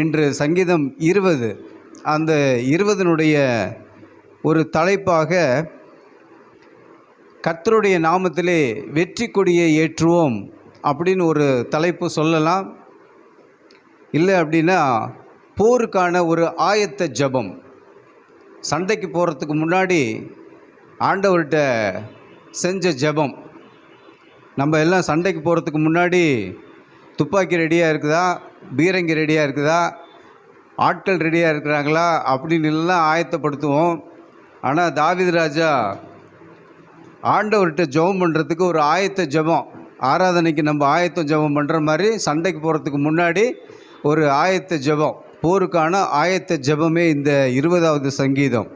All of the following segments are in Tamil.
இன்று சங்கீதம் இருபது. அந்த இருபதனுடைய ஒரு தலைப்பாக கர்த்தருடைய நாமத்திலே வெற்றி கொடியை ஏற்றுவோம் அப்படின்னு ஒரு தலைப்பு சொல்லலாம். இல்லை அப்படின்னா போருக்கான ஒரு ஆயத்த ஜெபம். சண்டைக்கு போகிறதுக்கு முன்னாடி ஆண்டவர்கிட்ட செஞ்ச ஜெபம். நம்ம எல்லாம் சண்டைக்கு போகிறதுக்கு முன்னாடி துப்பாக்கி ரெடியாக இருக்குதா? பீரங்கி ரெடியாக இருக்குதா? ஆட்கள் ரெடியாக இருக்கிறாங்களா? அப்படின்னு எல்லாம் ஆயத்தப்படுத்துவோம். ஆனால் தாவித ராஜா ஆண்டவர்கிட்ட ஜெபம் பண்ணுறதுக்கு ஒரு ஆயத்த ஜெபம். ஆராதனைக்கு நம்ம ஆயத்தம் ஜெபம் பண்ணுற மாதிரி சண்டைக்கு போகிறதுக்கு முன்னாடி ஒரு ஆயத்த ஜெபம். போருக்கான ஆயத்த ஜெபமே இந்த இருபதாவது சங்கீதம்.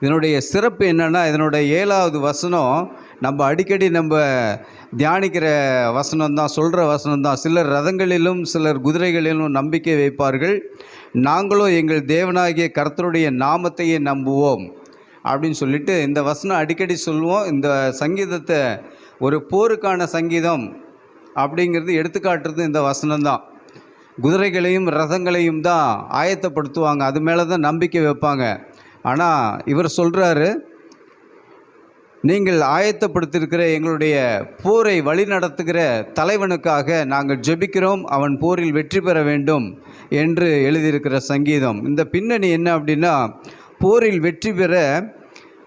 இதனுடைய சிறப்பு என்னென்னா இதனுடைய ஏழாவது வசனம் நம்ம அடிக்கடி நம்ம தியானிக்கிற வசனம் தான் சொல்கிற வசனம் தான் சிலர் ரதங்களிலும் சிலர் குதிரைகளிலும் நம்பிக்கை வைப்பார்கள். நாங்களும் எங்கள் தேவனாகிய கர்த்தருடைய நாமத்தையே நம்புவோம் அப்படின்னு சொல்லிட்டு இந்த வசனம் அடிக்கடி சொல்லுவோம். இந்த சங்கீதத்தை ஒரு போருக்கான சங்கீதம் அப்படிங்கிறது எடுத்துக்காட்டுறது இந்த வசனம் தான் குதிரைகளையும் ரதங்களையும் தான் ஆயத்தப்படுத்துவாங்க. அது மேலே தான் நம்பிக்கை வைப்பாங்க. ஆனால் இவர் சொல்கிறாரு நீங்கள் ஆயத்தப்படுத்தியிருக்கிற எங்களுடைய போரை வழிநடத்துகிற தலைவனுக்காக நாங்கள் ஜெபிக்கிறோம். அவன் போரில் வெற்றி பெற வேண்டும் என்று எழுதியிருக்கிற சங்கீதம். இந்த பின்னணி என்ன அப்படின்னா போரில் வெற்றி பெற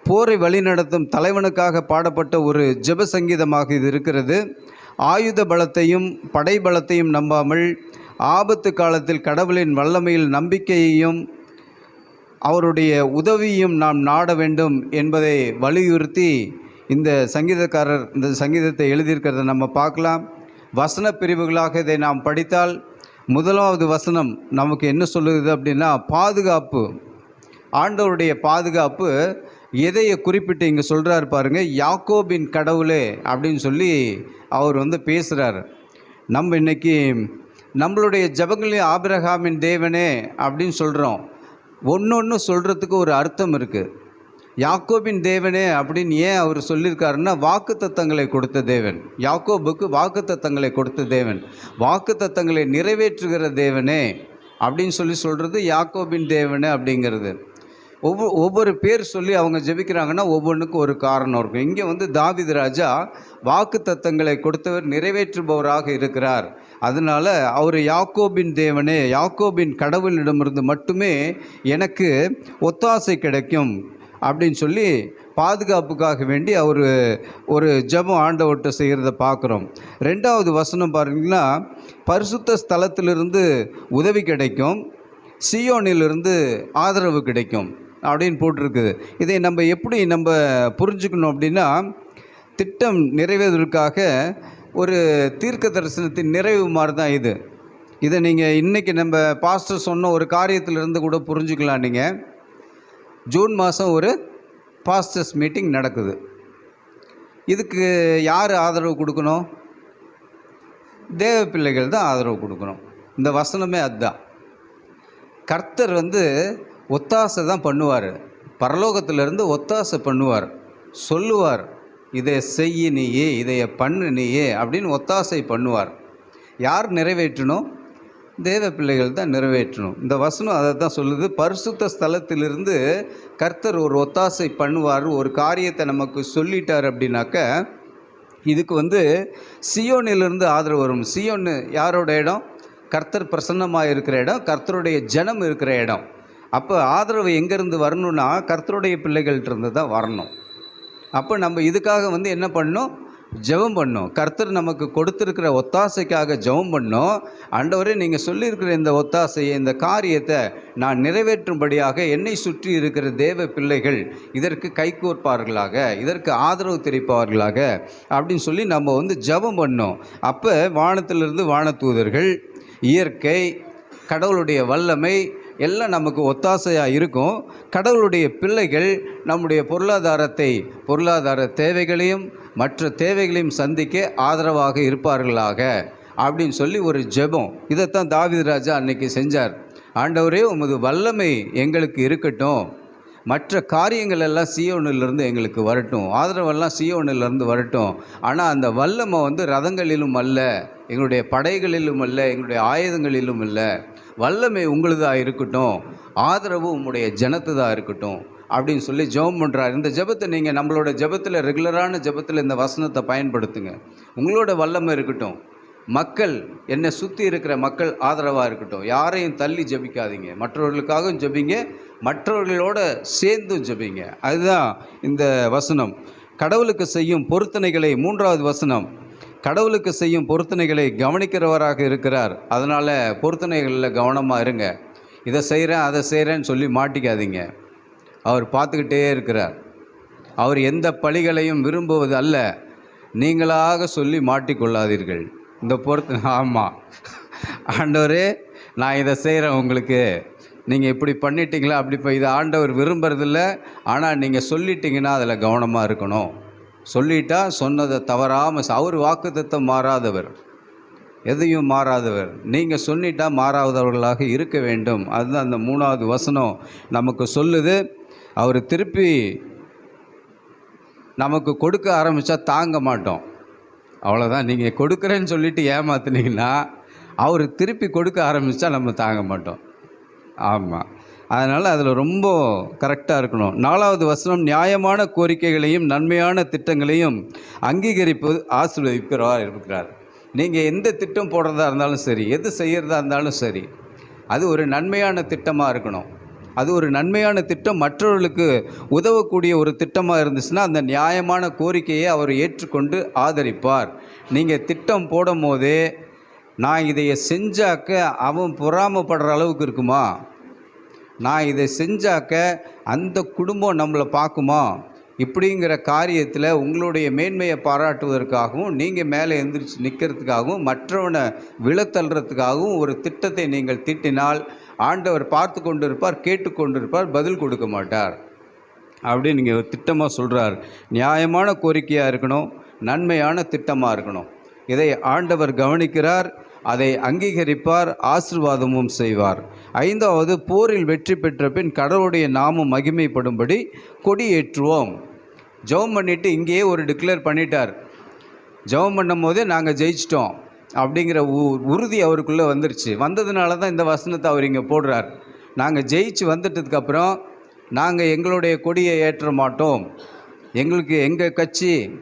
போரை வழிநடத்தும் தலைவனுக்காக பாடப்பட்ட ஒரு ஜெப சங்கீதமாக இது இருக்கிறது. ஆயுத பலத்தையும் படை பலத்தையும் நம்பாமல் ஆபத்து காலத்தில் கடவுளின் வல்லமையில் நம்பிக்கையையும் அவருடைய உதவியும் நாம் நாட வேண்டும் என்பதை வலியுறுத்தி இந்த சங்கீதக்காரர் இந்த சங்கீதத்தை எழுதியிருக்கிறத நம்ம பார்க்கலாம். வசன பிரிவுகளாக இதை நாம் படித்தால் முதலாவது வசனம் நமக்கு என்ன சொல்லுது அப்படின்னா பாதுகாப்பு. ஆண்டவருடைய பாதுகாப்பு எதையை குறிப்பிட்டு இங்கே சொல்கிறாரு பாருங்கள் யாக்கோபின் கடவுளே அப்படின்னு சொல்லி அவர் வந்து பேசுகிறார் நம்ம இன்னைக்கு நம்மளுடைய ஜபங்களில் ஆபிரகாமின் தேவனே அப்படின்னு சொல்கிறோம் ஒன்று ஒன்று சொல்கிறதுக்கு ஒரு அர்த்தம் இருக்குது யாக்கோபின் தேவனே அப்படின்னு ஏன் அவர் சொல்லியிருக்காருன்னா வாக்கு தத்தங்களை கொடுத்த தேவன். யாக்கோபுக்கு வாக்கு தத்தங்களை கொடுத்த தேவன். வாக்கு தத்தங்களை நிறைவேற்றுகிற தேவனே அப்படின்னு சொல்லி சொல்கிறது யாக்கோபின் தேவனே அப்படிங்கிறது. ஒவ்வொரு ஒவ்வொரு பேர் சொல்லி அவங்க ஜெபிக்கிறாங்கன்னா ஒவ்வொன்றுக்கும் ஒரு காரணம் இருக்கும். இங்கே வந்து தாவித ராஜா வாக்கு தத்தங்களை கொடுத்தவர் நிறைவேற்றுபவராக இருக்கிறார். அதனால் அவர் யாக்கோபின் தேவனே யாக்கோபின் கடவுளிடமிருந்து மட்டுமே எனக்கு ஒத்தாசை கிடைக்கும் அப்படின்னு சொல்லி பாதுகாப்புக்காக வேண்டி அவர் ஒரு ஜெபம் ஆண்டவர்கிட்ட செய்கிறத பார்க்குறோம். ரெண்டாவது வசனம் பாருங்கன்னா பரிசுத்த ஸ்தலத்திலிருந்து உதவி கிடைக்கும் சியோனிலிருந்து ஆதரவு கிடைக்கும். அப்படின்னு போட்டிருக்குது. இதை நம்ம எப்படி நம்ம புரிஞ்சுக்கணும் அப்படின்னா திட்டம் நிறைவேறுவதற்காக ஒரு தீர்க்க தரிசனத்தின் நிறைவு மாதிரி தான் இது. இதை நீங்கள் இன்றைக்கி நம்ம பாஸ்டர் சொன்ன ஒரு காரியத்திலிருந்து கூட புரிஞ்சுக்கலாம் நீங்கள் ஜூன் மாதம் ஒரு பாஸ்டர்ஸ் மீட்டிங் நடக்குது. இதுக்கு யார் ஆதரவு கொடுக்கணும்? தேவ பிள்ளைகள் தான் ஆதரவு கொடுக்கணும். இந்த வசனமே அதுதான். கர்த்தர் வந்து ஒத்தாசை தான் பண்ணுவார். பரலோகத்திலிருந்து ஒத்தாசை பண்ணுவார். சொல்லுவார் இதை செய்ய நீயே இதைய பண்ணு நீயே அப்படின்னு ஒத்தாசை பண்ணுவார். யார் நிறைவேற்றணும்? தேவ பிள்ளைகள் தான் நிறைவேற்றணும். இந்த வசனம் அதை தான் சொல்லுது. பரிசுத்த ஸ்தலத்திலிருந்து கர்த்தர் ஒரு ஒத்தாசை பண்ணுவார் ஒரு காரியத்தை நமக்கு சொல்லிட்டார் அப்படின்னாக்க இதுக்கு வந்து சியோனிலிருந்து ஆதரவு வரும். சியோன்னு யாரோட இடம்? கர்த்தர் பிரசன்னமாக இருக்கிற இடம் கர்த்தருடைய ஜனம் இருக்கிற இடம். அப்போ ஆதரவு எங்கேருந்து வரணும்னா கர்த்தருடைய பிள்ளைகள்கிட்ட இருந்து தான் வரணும். அப்போ நம்ம இதுக்காக வந்து என்ன பண்ணணும்? ஜெபம் பண்ணோம் கர்த்தர் நமக்கு கொடுத்துருக்கிற ஒத்தாசைக்காக ஜெபம் பண்ணோம். ஆண்டவரே நீங்கள் சொல்லியிருக்கிற இந்த ஒத்தாசையை இந்த காரியத்தை நான் நிறைவேற்றும்படியாக என்னை சுற்றி இருக்கிற தேவ பிள்ளைகள் இதற்கு கைகோர்ப்பார்களாக இதற்கு ஆதரவு தெரிவிப்பார்களாக அப்படின்னு சொல்லி நம்ம வந்து ஜெபம் பண்ணோம். அப்போ வானத்திலிருந்து வானத்தூதர்கள் இயற்கை கடவுளுடைய வல்லமை எல்லாம் நமக்கு ஒத்தாசையாக இருக்கும். கடவுளுடைய பிள்ளைகள் நம்முடைய பொருளாதாரத்தை பொருளாதார தேவைகளையும் மற்ற தேவைகளையும் சந்திக்க ஆதரவாக இருப்பார்களாக அப்படின்னு சொல்லி ஒரு ஜெபம். இதைத்தான் தாவித ராஜா அன்னைக்கு செஞ்சார். ஆண்டவரே உமது வல்லமை எங்களுக்கு இருக்கட்டும். மற்ற காரியங்கள் எல்லாம் சியோனிலிருந்து எங்களுக்கு வரட்டும். ஆதரவெல்லாம் சியோனிலிருந்து வரட்டும். ஆனால் அந்த வல்லமை வந்து ரதங்களிலும் அல்ல எங்களுடைய படைகளிலும் அல்ல எங்களுடைய ஆயுதங்களிலும் அல்ல. வல்லமை உங்களுதாக இருக்கட்டும் ஆதரவு உங்களுடைய ஜனத்துதாக இருக்கட்டும் அப்படின்னு சொல்லி ஜெபம் பண்ணுறாரு இந்த ஜெபத்தை நீங்கள் நம்மளோட ஜெபத்தில் ரெகுலரான ஜெபத்தில் இந்த வசனத்தை பயன்படுத்துங்க. உங்களோட வல்லமை இருக்கட்டும். மக்கள் என்னை சுற்றி இருக்கிற மக்கள் ஆதரவாக இருக்கட்டும். யாரையும் தள்ளி ஜெபிக்காதீங்க. மற்றவர்களுக்காகவும் ஜபிங்க. மற்றவர்களோட சேர்ந்தும் ஜபிங்க. அதுதான் இந்த வசனம். கடவுளுக்கு செய்யும் பொருத்தனைகளை மூன்றாவது வசனம். கடவுளுக்கு செய்யும் பொருத்தனைகளை கவனிக்கிறவராக இருக்கிறார். அதனால் பொருத்தனைகளில் கவனமாக இருங்க. இதை செய்கிறேன் அதை செய்கிறேன்னு சொல்லி மாட்டிக்காதீங்க. அவர் பார்த்துக்கிட்டே இருக்கிறார். அவர் எந்த பழிகளையும் விரும்புவது அல்ல. நீங்களாக சொல்லி மாட்டிக்கொள்ளாதீர்கள். இந்த பொறுத்து ஆமாம் ஆண்டவரே நான் இதை செய்கிறேன் உங்களுக்கு. நீங்கள் இப்படி பண்ணிட்டீங்களா? அப்படி இப்போ இதை ஆண்டவர் விரும்புறதில்ல. ஆனால் நீங்கள் சொல்லிட்டீங்கன்னா அதில் கவனமாக இருக்கணும். சொல்லிட்டா சொன்னதை தவறாமல் அவர் வாக்குத்தத்தம் மாறாதவர். எதையும் மாறாதவர். நீங்கள் சொல்லிட்டா மாறாதவர்களாக இருக்க வேண்டும். அதுதான் அந்த மூணாவது வசனம். நமக்கு சொல்லுது அவர் திருப்பி நமக்கு கொடுக்க ஆரம்பித்தா தாங்க மாட்டோம். அவ்வளோதான் நீங்கள் கொடுக்குறேன்னு சொல்லிட்டு ஏமாத்துனீங்கன்னா அவர் திருப்பி கொடுக்க ஆரம்பித்தா நம்ம தாங்க மாட்டோம். ஆமாம் அதனால் அதில் ரொம்ப கரெக்டாக இருக்கணும். நாலாவது வசனம் நியாயமான கோரிக்கைகளையும் நன்மையான திட்டங்களையும் அங்கீகரிப்பது ஆசீர்வதிப்பவராக இருக்கிறார். நீங்கள் எந்த திட்டம் போடுறதா இருந்தாலும் சரி எது செய்கிறதா இருந்தாலும் சரி அது ஒரு நன்மையான திட்டமாக இருக்கணும். அது ஒரு நன்மையான திட்டம் மற்றவர்களுக்கு உதவக்கூடிய ஒரு திட்டமாக இருந்துச்சுன்னா அந்த நியாயமான கோரிக்கையை அவர் ஏற்றுக்கொண்டு ஆதரிப்பார். நீங்கள் திட்டம் போடும் போதே நான் இதைய செஞ்சாக்க அவன் பொறாமப்படுற அளவுக்கு இருக்குமா? நான் இதை செஞ்சாக்க அந்த குடும்பம் நம்மளை பார்க்குமா? இப்படிங்கிற காரியத்தில் உங்களுடைய மேன்மையை பாராட்டுவதற்காகவும் நீங்கள் மேலே எந்திரிச்சு நிற்கிறதுக்காகவும் மற்றவனை விழத்தள்ளுறதுக்காகவும் ஒரு திட்டத்தை நீங்கள் திட்டினால் ஆண்டவர் பார்த்து கொண்டிருப்பார் கேட்டுக்கொண்டிருப்பார் பதில் கொடுக்க மாட்டார். அப்படின்னு நீங்கள் திட்டமாக சொல்கிறார் நியாயமான கோரிக்கையாக இருக்கணும் நன்மையான திட்டமாக இருக்கணும். இதை ஆண்டவர் கவனிக்கிறார். அதை அங்கீகரிப்பார் ஆசிர்வாதமும் செய்வார். ஐந்தாவது போரில் வெற்றி பெற்ற பின் கடவுளுடைய நாமம் மகிமைப்படும்படி கொடியேற்றுவோம். ஜெபம் பண்ணிவிட்டு இங்கேயே ஒரு டிக்ளேர் பண்ணிட்டார். ஜெபம் பண்ணும் போதே நாங்கள் ஜெயிச்சிட்டோம் அப்படிங்கிற உ- உறுதி அவருக்குள்ளே வந்துருச்சு. வந்ததுனால தான் இந்த வசனத்தை அவர் இங்கே போடுறார். நாங்கள் ஜெயிச்சு வந்துட்டதுக்கப்புறம் நாங்கள் எங்களுடைய கொடியை ஏற்ற மாட்டோம். எங்களுக்கு எங்கள் கட்சி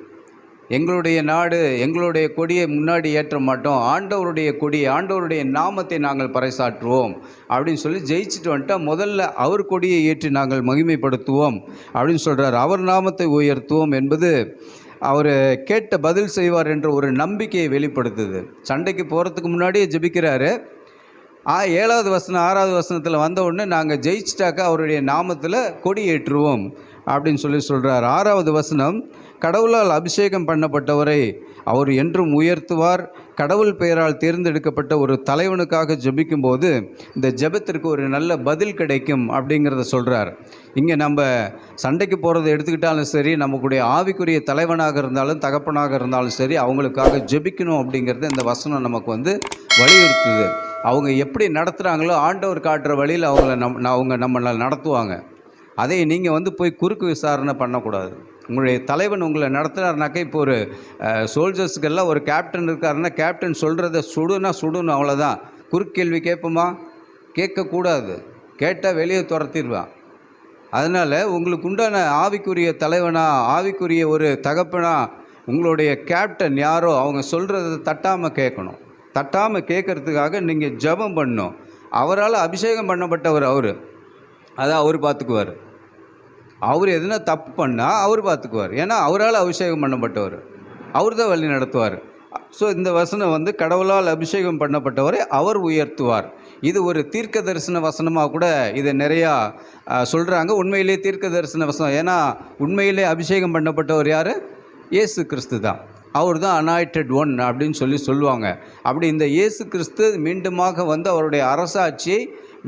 எங்களுடைய நாடு எங்களுடைய கொடியை முன்னாடி ஏற்ற மாட்டோம். ஆண்டவருடைய கொடி ஆண்டவருடைய நாமத்தை நாங்கள் பறைசாற்றுவோம். அப்படின்னு சொல்லி ஜெயிச்சுட்டு வந்துட்டால் முதல்ல அவர் கொடியை ஏற்றி நாங்கள் மகிமைப்படுத்துவோம். அப்படின்னு சொல்கிறார் அவர் நாமத்தை உயர்த்துவோம் என்பது அவர் கேட்ட பதில் செய்வார் என்ற ஒரு நம்பிக்கையை வெளிப்படுத்துது. சண்டைக்கு போகிறதுக்கு முன்னாடியே ஜெபிக்கிறாரு. ஆ ஏழாவது வசனம் ஆறாவது வசனத்தில் வந்த உடனே நாங்கள் ஜெயிச்சிட்டாக்கா அவருடைய நாமத்தில் கொடி ஏற்றுவோம் அப்படின்னு சொல்லி சொல்கிறார் ஆறாவது வசனம் கடவுளால் அபிஷேகம் பண்ணப்பட்டவரை அவர் என்றும் உயர்த்துவார். கடவுள் பெயரால் தேர்ந்தெடுக்கப்பட்ட ஒரு தலைவனுக்காக ஜெபிக்கும்போது இந்த ஜெபத்திற்கு ஒரு நல்ல பதில் கிடைக்கும் அப்படிங்கிறத சொல்கிறார் இங்கே நம்ம சண்டைக்கு போகிறத எடுத்துக்கிட்டாலும் சரி நமக்குடைய ஆவிக்குரிய தலைவனாக இருந்தாலும் தகப்பனாக இருந்தாலும் சரி அவங்களுக்காக ஜெபிக்கணும் அப்படிங்கிறது இந்த வசனம் நமக்கு வந்து வலியுறுத்துது. அவங்க எப்படி நடத்துகிறாங்களோ ஆண்டவர் காட்டுற வழியில் அவங்கள நம் அவங்க நம்மளை நடத்துவாங்க. அதை நீங்கள் வந்து போய் குறுக்கு விசாரணை பண்ணக்கூடாது. உங்களுடைய தலைவன் உங்களை நடத்துனாருனாக்கா இப்போ ஒரு சோல்ஜர்ஸுக்கெல்லாம் ஒரு கேப்டன் இருக்காருன்னா கேப்டன் சொல்கிறத சுடுனா சுடுன்னு அவ்வளோதான் குறுக்கேள்வி கேட்போமா? கேட்கக்கூடாது. கேட்டால் வெளியே துரத்திடுவான். அதனால் உங்களுக்கு உண்டான ஆவிக்குரிய தலைவனா ஆவிக்குரிய ஒரு தகப்பனா உங்களுடைய கேப்டன் யாரோ அவங்க சொல்கிறத தட்டாமல் கேட்கணும். தட்டாமல் கேட்கறதுக்காக நீங்கள் ஜெபம் பண்ணும் அவரால் அபிஷேகம் பண்ணப்பட்டவர் அவர். அதை அவர் பார்த்துக்குவார் அவர் எதுனா தப்பு பண்ணால் அவர் பார்த்துக்குவார் ஏன்னா அவரால் அபிஷேகம் பண்ணப்பட்டவர். அவர் தான் வழி நடத்துவார். ஸோ இந்த வசனம் வந்து கடவுளால் அபிஷேகம் பண்ணப்பட்டவரை அவர் உயர்த்துவார். இது ஒரு தீர்க்க தரிசன வசனமாக கூட இதை நிறையா சொல்கிறாங்க உண்மையிலே தீர்க்க தரிசன வசனம். ஏன்னா உண்மையிலே அபிஷேகம் பண்ணப்பட்டவர் யார்? இயேசு கிறிஸ்து தான் அவர் தான் அனாய்டட் ஒன் அப்படின்னு சொல்லி சொல்லுவாங்க. அப்படி இந்த இயேசு கிறிஸ்து மீண்டுமாக வந்து அவருடைய அரசாட்சியை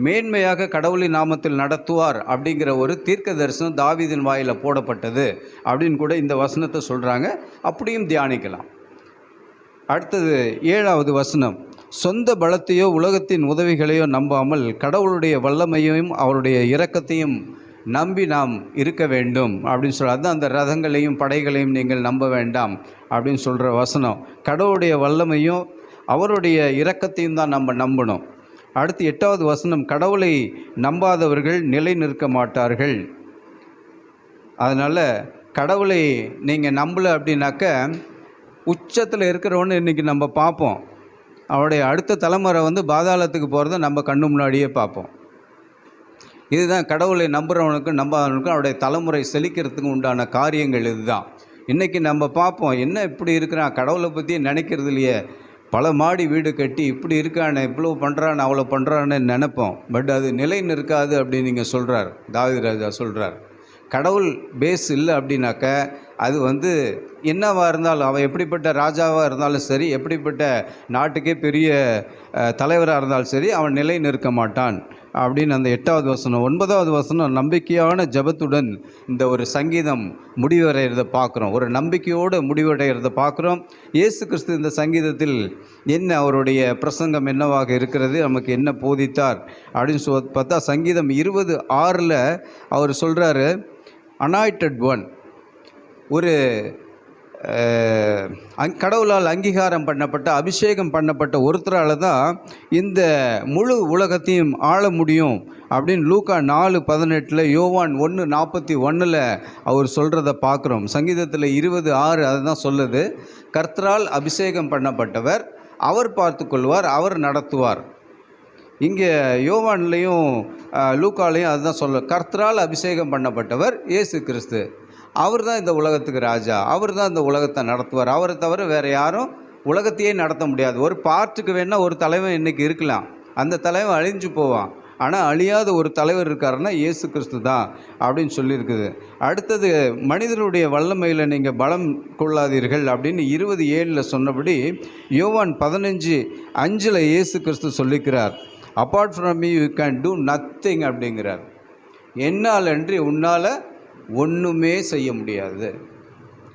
மேன்மையாக கடவுளின் நாமத்தில் நடத்துவார் அப்படிங்கிற ஒரு தீர்க்க தரிசனம் தாவிதின் வாயில் போடப்பட்டது அப்படின்னு கூட இந்த வசனத்தை சொல்கிறாங்க அப்படியும் தியானிக்கலாம். அடுத்தது ஏழாவது வசனம். சொந்த பலத்தையோ உலகத்தின் உதவிகளையோ நம்பாமல் கடவுளுடைய வல்லமையையும் அவருடைய இரக்கத்தையும் நம்பி நாம் இருக்க வேண்டும் அப்படின்னு சொல்ல அதுதான் அந்த ரதங்களையும் படைகளையும் நீங்கள் நம்ப வேண்டாம் அப்படின்னு சொல்கிற வசனம். கடவுளுடைய வல்லமையும் அவருடைய இரக்கத்தையும் தான் நம்ம நம்பணும். அடுத்து எட்டாவது வசனம் கடவுளை நம்பாதவர்கள் நிலை நிற்க மாட்டார்கள். அதனால் கடவுளை நீங்கள் நம்பலை அப்படின்னாக்க உச்சத்தில் இருக்கிறவன்னு இன்றைக்கி நம்ம பார்ப்போம் அவருடைய அடுத்த தலைமுறை வந்து பாதாளத்துக்கு போகிறத நம்ம கண்ணு முன்னாடியே பார்ப்போம் இதுதான் கடவுளை நம்புகிறவனுக்கும் நம்பாதவனுக்கும் அவருடைய தலைமுறை செழிக்கிறதுக்கு உண்டான காரியங்கள் இதுதான். இன்றைக்கி நம்ம பார்ப்போம் என்ன இப்படி இருக்கிறான்? கடவுளை பற்றி நினைக்கிறது இல்லையே. பல மாடி வீடு கட்டி இப்படி இருக்கானே இவ்வளோ பண்ணுறான்னு அவ்வளோ பண்ணுறான்னு நினைப்போம். பட் அது நிலை நிற்காது அப்படின்னு நீங்கள் சொல்கிறார் தாவீது ராஜா சொல்கிறார் கடவுள் பேஸ் இல்லை அப்படின்னாக்க அது வந்து என்னவாக இருந்தாலும் அவன் எப்படிப்பட்ட ராஜாவாக இருந்தாலும் சரி எப்படிப்பட்ட நாட்டுக்கே பெரிய தலைவராக இருந்தாலும் சரி அவன் நிலை நிற்க மாட்டான். அப்படின்னு அந்த எட்டாவது வசனம் ஒன்பதாவது வசனம் நம்பிக்கையான ஜபத்துடன் இந்த ஒரு சங்கீதம் முடிவடைகிறத பார்க்குறோம். ஒரு நம்பிக்கையோடு முடிவடைகிறத பார்க்குறோம். இயேசு கிறிஸ்து இந்த சங்கீதத்தில் என்ன அவருடைய பிரசங்கம் என்னவாக இருக்கிறது நமக்கு என்ன போதித்தார் அப்படின்னு சொ பார்த்தா சங்கீதம் இருபது ஆறில் அவர் சொல்கிறாரு அனாய்டட் ஒன் ஒரு அங் கடவுளால் அங்கீகாரம் பண்ணப்பட்ட அபிஷேகம் பண்ணப்பட்ட ஒருத்தரால் தான் இந்த முழு உலகத்தையும் ஆள முடியும் அப்படின்னு லூக்கா நாலு பதினெட்டில் யோவான் ஒன்று நாற்பத்தி ஒன்றில் அவர் சொல்கிறத பார்க்குறோம். சங்கீதத்தில் இருபது ஆறு அதுதான் சொல்லுது. கர்த்தரால் அபிஷேகம் பண்ணப்பட்டவர் அவர் பார்த்துக்கொள்வார் அவர் நடத்துவார். இங்கே யோவான்லேயும் லூக்காலையும் அதுதான் சொல்ல கர்த்தரால் அபிஷேகம் பண்ணப்பட்டவர் இயேசு கிறிஸ்து. அவர் தான் இந்த உலகத்துக்கு ராஜா அவர் தான் இந்த உலகத்தை நடத்துவார். அவரை தவிர வேறு யாரும் உலகத்தையே நடத்த முடியாது. ஒரு பார்ட்டுக்கு வேணால் ஒரு தலைவன் இன்றைக்கி இருக்கலாம். அந்த தலைவன் அழிஞ்சு போவான். ஆனால் அழியாத ஒரு தலைவர் இருக்காருன்னா இயேசு கிறிஸ்து தான் அப்படின்னு சொல்லியிருக்குது. அடுத்தது மனிதனுடைய வல்லமையில் நீங்கள் பலம் கொள்ளாதீர்கள் அப்படின்னு இருபது ஏழில் சொன்னபடி யோவான் பதினஞ்சு அஞ்சில் இயேசு கிறிஸ்து சொல்லிக்கிறார். Apart from me you can do nothing அப்படிங்கிறார். என்னால் அன்றி உன்னால் ஒன்றுமே செய்ய முடியாது.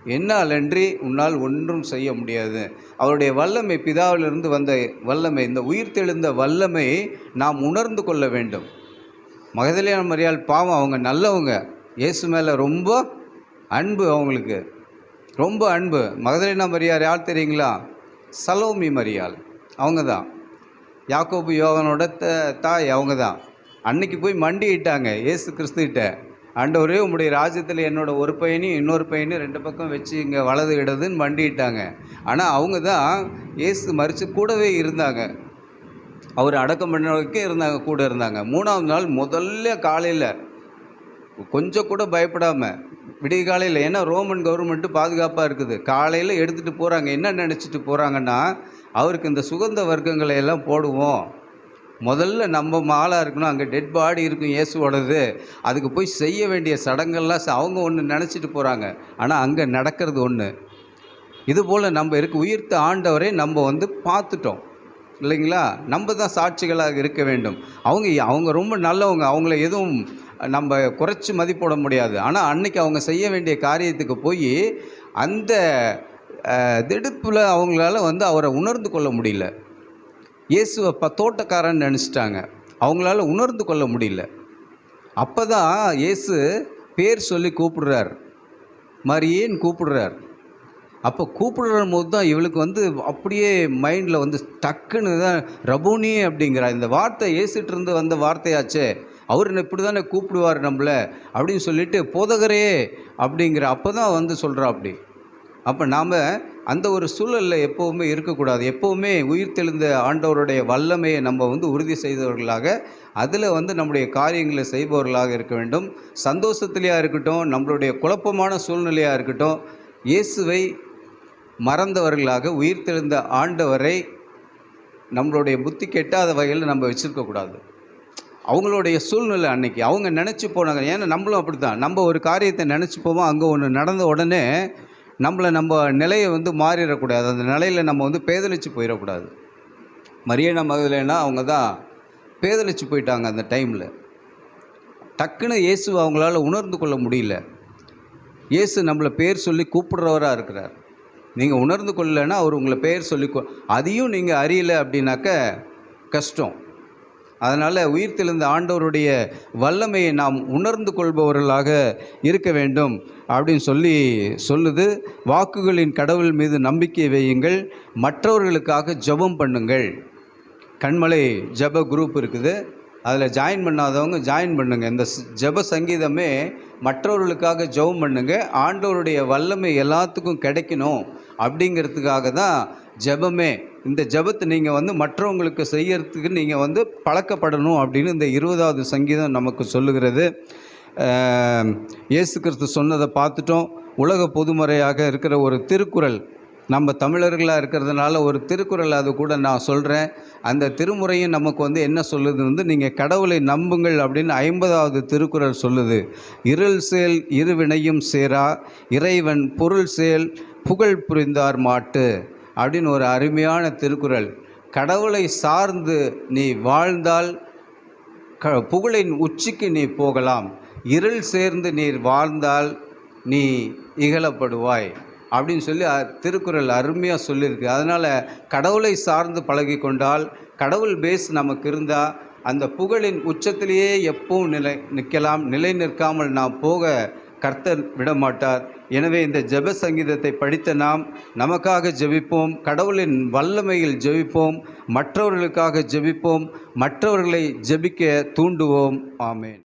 என்னாலன்றி உன்னால் ஒன்றும் செய்ய முடியாது. அவருடைய வல்லமை பிதாவிலிருந்து வந்த வல்லமை இந்த உயிர்த்தெழுந்த வல்லமை நாம் உணர்ந்து கொள்ள வேண்டும். மகதலியான மரியாள் பாவம் அவங்க நல்லவங்க. இயேசு மேலே ரொம்ப அன்பு அவங்களுக்கு. ரொம்ப அன்பு. மகதலினா மரியாள் யார் தெரியுங்களா? சலோமி மரியாள். அவங்க தான் யாக்கோபு யோகனோட த தாய் அவங்க தான் அன்னைக்கு போய் மண்டியிட்டாங்க. இயேசு கிறிஸ்துகிட்ட. ஆண்டவரே உம்முடைய ராஜ்யத்தில் என்னோட ஒரு பையனையும் இன்னொரு பையனையும் ரெண்டு பக்கம் வச்சு இங்கே வலது இடதுன்னு மண்டியிட்டாங்க ஆனால் அவங்க தான் இயேசு மறித்து கூடவே இருந்தாங்க. அவர் அடக்கம் பண்ணவருக்கே இருந்தாங்க கூட இருந்தாங்க. மூணாவது நாள் முதல்ல காலையில் கொஞ்சம் கூட பயப்படாமல் விடிய காலையில் ஏன்னா ரோமன் கவர்மெண்ட்டு பாதுகாப்பாக இருக்குது. காலையில் எடுத்துகிட்டு போகிறாங்க என்ன நினச்சிட்டு போகிறாங்கன்னா அவருக்கு இந்த சுகந்த வர்க்கங்களை எல்லாம் போடுவோம். முதல்ல நம்ம ஆளாக இருக்கணும் அங்கே டெட் பாடி இருக்கும் இயேசுவோடது. அதுக்கு போய் செய்ய வேண்டிய சடங்கெல்லாம் அவங்க ஒன்று நினச்சிட்டு போகிறாங்க ஆனால் அங்கே நடக்கிறது ஒன்று இதுபோல் நம்ம இருக்க உயிர்த்த ஆண்டவரை நம்ம வந்து பார்த்துட்டோம். இல்லைங்களா? நம்ம தான் சாட்சிகளாக இருக்க வேண்டும். அவங்க அவங்க ரொம்ப நல்லவங்க. அவங்கள எதுவும் நம்ம குறைச்சி மதிப்பிட முடியாது. ஆனால் அன்னைக்கு அவங்க செய்ய வேண்டிய காரியத்துக்கு போய் அந்த திடுப்பில் அவங்களால வந்து அவரை உணர்ந்து கொள்ள முடியல. இயேசுவை ப தோட்டக்காரன்னு நினச்சிட்டாங்க. அவங்களால உணர்ந்து கொள்ள முடியல. அப்போ தான் இயேசு பேர் சொல்லி கூப்பிடுறார். மரியேன்னு கூப்பிடுறார். அப்போ கூப்பிடுற போது தான் இவளுக்கு வந்து அப்படியே மைண்டில் வந்து டக்குன்னு தான் ரபுனி அப்படிங்கிறா இந்த வார்த்தை ஏசிட்டு இருந்து வந்த வார்த்தையாச்சே. அவர் இப்படி தானே கூப்பிடுவார் நம்மளை? அப்படின்னு சொல்லிட்டு போதகரே அப்படிங்கிற அப்போ தான் வந்து சொல்கிறா அப்படி. அப்போ நாம் அந்த ஒரு சூழலில் எப்போவுமே இருக்கக்கூடாது. எப்போவுமே உயிர்த்தெழுந்த ஆண்டவருடைய வல்லமையை நம்ம வந்து உறுதி செய்தவர்களாக அதில் வந்து நம்முடைய காரியங்களை செய்பவர்களாக இருக்க வேண்டும். சந்தோஷத்திலையாக இருக்கட்டும் நம்மளுடைய குழப்பமான சூழ்நிலையாக இருக்கட்டும் இயேசுவை மறந்தவர்களாக உயிர்த்தெழுந்த ஆண்டவரை நம்மளுடைய புத்தி கெட்டாத வகையில் நம்ம வச்சுருக்கக்கூடாது அவங்களுடைய சூழ்நிலை அன்னைக்கு. அவங்க நினச்சி போனாங்க. ஏன்னா நம்மளும் அப்படி தான் நம்ம ஒரு காரியத்தை நினச்சி போவோம் அங்கே ஒன்று நடந்த உடனே நம்மளை நம்ம நிலையை வந்து மாறிடக்கூடாது. அந்த நிலையில் நம்ம வந்து பேதலிச்சு போயிடக்கூடாது. மரியனா மகதலேனா அவங்க தான் பேதலிச்சு போயிட்டாங்க அந்த டைமில். டக்குன்னு இயேசு அவங்களால உணர்ந்து கொள்ள முடியல. இயேசு நம்மளை பேர் சொல்லி கூப்பிடுறவராக இருக்கிறார். நீங்கள் உணர்ந்து கொள்ளலைன்னா அவர் உங்களை பேர் சொல்லி அதையும் நீங்கள் அறியலை அப்படின்னாக்க கஷ்டம். அதனால் உயிர்த்தெழுந்த ஆண்டவருடைய வல்லமையை நாம் உணர்ந்து கொள்பவர்களாக இருக்க வேண்டும் அப்படின்னு சொல்லி சொல்லுது. வாக்குகளின் கடவுள் மீது நம்பிக்கை வையுங்கள். மற்றவர்களுக்காக ஜெபம் பண்ணுங்கள். கண்மலை ஜெப குரூப் இருக்குது. அதில் ஜாயின் பண்ணாதவங்க ஜாயின் பண்ணுங்கள் இந்த ஜப ஜெப சங்கீதமே மற்றவர்களுக்காக ஜெபம் பண்ணுங்கள் ஆண்டவருடைய வல்லமை எல்லாத்துக்கும் கிடைக்கணும். அப்படிங்கிறதுக்காக தான் ஜெபமே. இந்த ஜெபத்தை நீங்கள் வந்து மற்றவங்களுக்கு செய்யறதுக்கு நீங்கள் வந்து பழக்கப்படணும் அப்படின்னு இந்த இருபதாவது சங்கீதம் நமக்கு சொல்லுகிறது. இயேசு கிறிஸ்து சொன்னதை பார்த்துட்டோம். உலக பொதுமறையாக இருக்கிற ஒரு திருக்குறள் நம்ம தமிழர்களாக இருக்கிறதுனால ஒரு திருக்குறள் அது கூட நான் சொல்கிறேன் அந்த திருமுறையும் நமக்கு வந்து என்ன சொல்லுது வந்து நீங்கள் கடவுளை நம்புங்கள் அப்படின்னு ஐம்பதாவது திருக்குறள் சொல்லுது. இருள் சேல் இருவினையும் சேரா இறைவன் பொருள் சேல் புகழ் புரிந்தார் மாட்டு அப்படின்னு ஒரு அருமையான திருக்குறள். கடவுளை சார்ந்து நீ வாழ்ந்தால் க புகழின் உச்சிக்கு நீ போகலாம். இருள் சேர்ந்து நீர் வாழ்ந்தால் நீ இகழப்படுவாய் அப்படின்னு சொல்லி திருக்குறள் அருமையாக சொல்லியிருக்கு. அதனால் கடவுளை சார்ந்து பழகி கொண்டால் கடவுள் பேஸ் நமக்கு இருந்தால் அந்த புகழின் உச்சத்திலேயே எப்பவும் நிலை நிற்கலாம். நிலை நிற்காமல் நாம் போக கர்த்தர் விடமாட்டார். எனவே இந்த ஜெப சங்கீதத்தை படித்த நாம் நமக்காக ஜெபிப்போம் கடவுளின் வல்லமையில் ஜெபிப்போம் மற்றவர்களுக்காக ஜெபிப்போம் மற்றவர்களை ஜெபிக்க தூண்டுவோம். ஆமேன்.